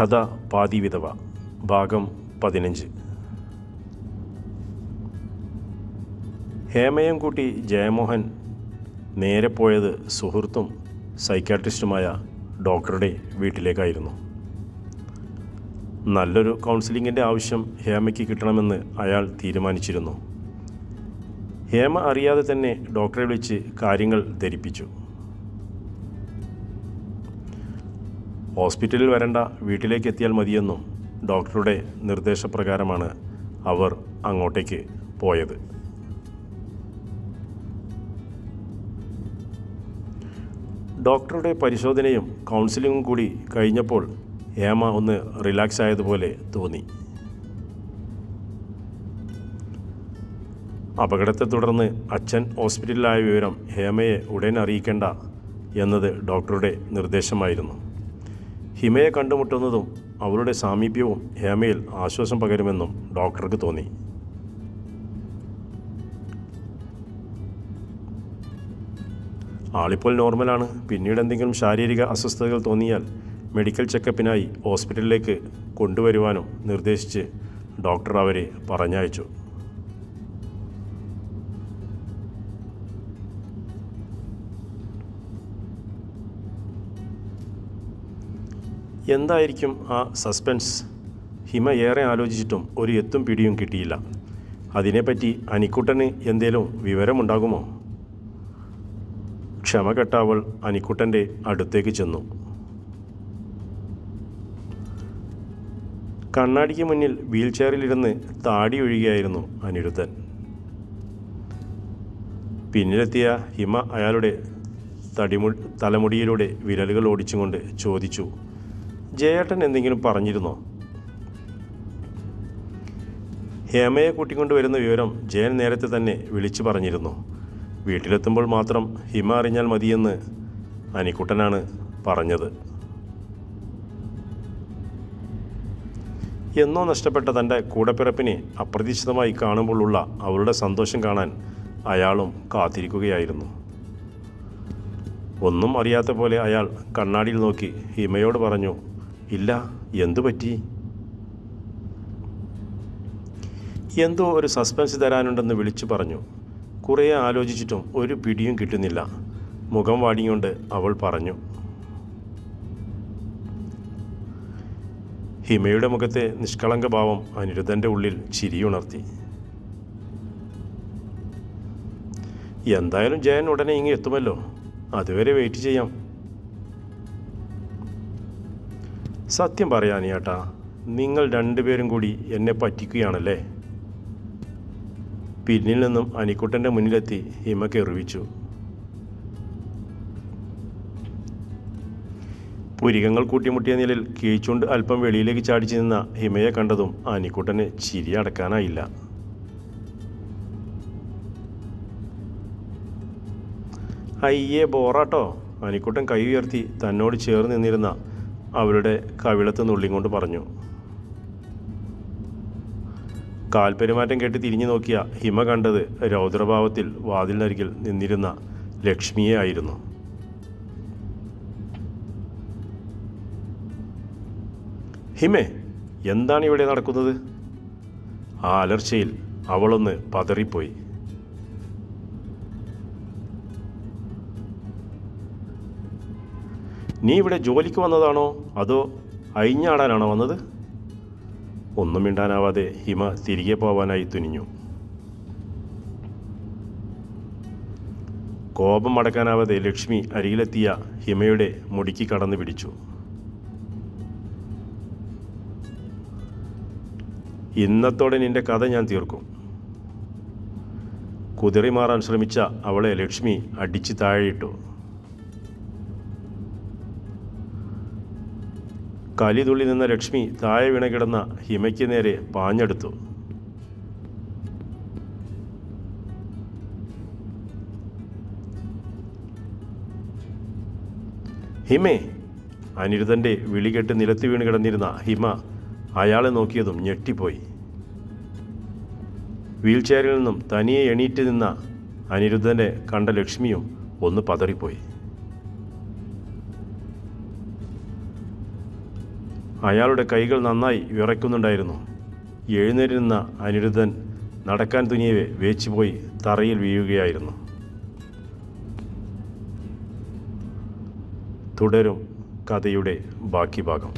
കഥ പാതി വിധവ ഭാഗം പതിനഞ്ച്. ഹേമയം കൂട്ടി ജയമോഹൻ നേരെ പോയത് സുഹൃത്തും സൈക്കാട്രിസ്റ്റുമായ ഡോക്ടറുടെ വീട്ടിലേക്കായിരുന്നു. നല്ലൊരു കൗൺസിലിങ്ങിന്റെ ആവശ്യം ഹേമയ്ക്ക് കിട്ടണമെന്ന് അയാൾ തീരുമാനിച്ചിരുന്നു. ഹേമ അറിയാതെ തന്നെ ഡോക്ടറെ വിളിച്ച് കാര്യങ്ങൾ ധരിപ്പിച്ചു. ഹോസ്പിറ്റലിൽ വരണ്ട വീട്ടിലേക്ക് എത്തിയാൽ മതിയെന്നും ഡോക്ടറുടെ നിർദ്ദേശപ്രകാരമാണ് അവർ അങ്ങോട്ടേക്ക് പോയത്. ഡോക്ടറുടെ പരിശോധനയും കൗൺസിലിങ്ങും കൂടി കഴിഞ്ഞപ്പോൾ ഹേമ ഒന്ന് റിലാക്സ് ആയതുപോലെ തോന്നി. അപകടത്തെ തുടർന്ന് അച്ഛൻ ഹോസ്പിറ്റലിലായ വിവരം ഹേമയെ ഉടൻ അറിയിക്കേണ്ട എന്നത് ഡോക്ടറുടെ നിർദ്ദേശമായിരുന്നു. ഹിമയെ കണ്ടുമുട്ടുന്നതും അവരുടെ സാമീപ്യവും ഹേമയിൽ ആശ്വാസം പകരുമെന്നും ഡോക്ടർക്ക് തോന്നി. ആളിപ്പോൾ നോർമലാണ്. പിന്നീട് എന്തെങ്കിലും ശാരീരിക അസ്വസ്ഥതകൾ തോന്നിയാൽ മെഡിക്കൽ ചെക്കപ്പിനായി ഹോസ്പിറ്റലിലേക്ക് കൊണ്ടുവരുവാനും നിർദ്ദേശിച്ച് ഡോക്ടർ അവരെ പറഞ്ഞയച്ചു. എന്തായിരിക്കും ആ സസ്പെൻസ് ഹിമ ഏറെ ആലോചിച്ചിട്ടും ഒരു എത്തും പിടിയും കിട്ടിയില്ല. അതിനെപ്പറ്റി അനിക്കുട്ടന് എന്തേലും വിവരമുണ്ടാകുമോ? ക്ഷമ കെട്ടാവൾ അനിക്കുട്ടന്റെ അടുത്തേക്ക് ചെന്നു. കണ്ണാടിക്ക് മുന്നിൽ വീൽ ചെയറിലിരുന്ന് താടി ഒഴുകിയായിരുന്നു അനിരുദ്ധൻ. പിന്നിലെത്തിയ ഹിമ അയാളുടെ തടിമു തലമുടിയിലൂടെ വിരലുകൾ ഓടിച്ചുകൊണ്ട് ചോദിച്ചു ജയേട്ടൻ എന്തെങ്കിലും പറഞ്ഞിരുന്നോ? ഹേമയെ കൂട്ടിക്കൊണ്ട് വരുന്ന വിവരം ജയൻ നേരത്തെ തന്നെ വിളിച്ചു പറഞ്ഞിരുന്നു. വീട്ടിലെത്തുമ്പോൾ മാത്രം ഹിമ അറിഞ്ഞാൽ മതിയെന്ന് അനിക്കുട്ടനാണ് പറഞ്ഞത്. എന്നോ നഷ്ടപ്പെട്ട തന്റെ കൂടപ്പിറപ്പിനെ അപ്രതീക്ഷിതമായി കാണുമ്പോഴുള്ള അവളുടെ സന്തോഷം കാണാൻ അയാളും കാത്തിരിക്കുകയായിരുന്നു. ഒന്നും അറിയാത്ത പോലെ അയാൾ കണ്ണാടിയിൽ നോക്കി ഹിമയോട് പറഞ്ഞു ഇല്ല എന്തു പറ്റി? എന്തോ ഒരു സസ്പെൻസ് തരാനുണ്ടെന്ന് വിളിച്ചു പറഞ്ഞു. കുറേ ആലോചിച്ചിട്ടും ഒരു പിടിയും കിട്ടുന്നില്ല. മുഖം വാടിക്കൊണ്ട് അവൾ പറഞ്ഞു. ഹിമയുടെ മുഖത്തെ നിഷ്കളങ്ക ഭാവം അനിരുദ്ധന്റെ ഉള്ളിൽ ചിരിയുണർത്തി. എന്തായാലും ജയൻ ഉടനെ ഇങ്ങ് എത്തുമല്ലോ. അതുവരെ വെയിറ്റ് ചെയ്യാം. സത്യം പറയാൻ ഏട്ടാ നിങ്ങൾ രണ്ടുപേരും കൂടി എന്നെ പറ്റിക്കുകയാണല്ലേ? പിന്നിൽ നിന്നും അനിക്കുട്ടന്റെ മുന്നിലെത്തി ഹിമ കെറിവിച്ചു. പുരികങ്ങൾ കൂട്ടിമുട്ടിയ നിലയിൽ കീഴ്ച്ചുണ്ട് അല്പം വെളിയിലേക്ക് ചാടിച്ചു നിന്ന ഹിമയെ കണ്ടതും അനിക്കുട്ടന് ചിരി അടക്കാനായില്ല. അയ്യേ ബോറാട്ടോ. അനിക്കുട്ടൻ കൈ ഉയർത്തി തന്നോട് ചേർന്ന് നിന്നിരുന്ന അവളുടെ കവിളത്ത് നുള്ളിക്കൊണ്ട് പറഞ്ഞു. കാൽപെരുമാറ്റം കേട്ട് തിരിഞ്ഞു നോക്കിയ ഹിമ കണ്ടത് രൗദ്രഭാവത്തിൽ വാതിലിനരികിൽ നിന്നിരുന്ന ലക്ഷ്മിയെ ആയിരുന്നു. ഹിമേ എന്താണ് ഇവിടെ നടക്കുന്നത്? ആ അലർച്ചയിൽ അവളൊന്ന് പതറിപ്പോയി. നീ ഇവിടെ ജോലിക്ക് വന്നതാണോ? അതോ അഴിഞ്ഞാടാനാണോ വന്നത്? ഒന്നും മിണ്ടാനാവാതെ ഹിമ തിരികെ പോവാനായി തുനിഞ്ഞു. കോപം അടക്കാനാവാതെ ലക്ഷ്മി അരികിലെത്തിയ ഹിമയുടെ മുടിക്ക് കടന്നു പിടിച്ചു. ഇന്നത്തോടെ നിന്റെ കഥ ഞാൻ തീർക്കും. കുതിറി മാറാൻ ശ്രമിച്ച അവളെ ലക്ഷ്മി അടിച്ചു താഴെയിട്ടു. കലിതുള്ളി നിന്ന ലക്ഷ്മി താഴെ വീണ കിടന്ന ഹിമയ്ക്ക് നേരെ പാഞ്ഞെടുത്തു. ഹിമേ അനിരുദ്ധന്റെ വിളികെട്ട് നിലത്ത് വീണ് കിടന്നിരുന്ന ഹിമ അയാളെ നോക്കിയതും ഞെട്ടിപ്പോയി. വീൽചെയറിൽ നിന്നും തനിയെ എണീറ്റ് നിന്ന അനിരുദ്ധനെ കണ്ട ലക്ഷ്മിയും ഒന്ന് പതറിപ്പോയി. അയാളുടെ കൈകൾ നന്നായി വിറയ്ക്കുന്നുണ്ടായിരുന്നു. എഴുന്നേരുന്ന അനിരുദ്ധൻ നടക്കാൻ തുനിയവെ വേച്ചുപോയി തറയിൽ വീഴുകയായിരുന്നു. തുടരും കഥയുടെ ബാക്കി ഭാഗം.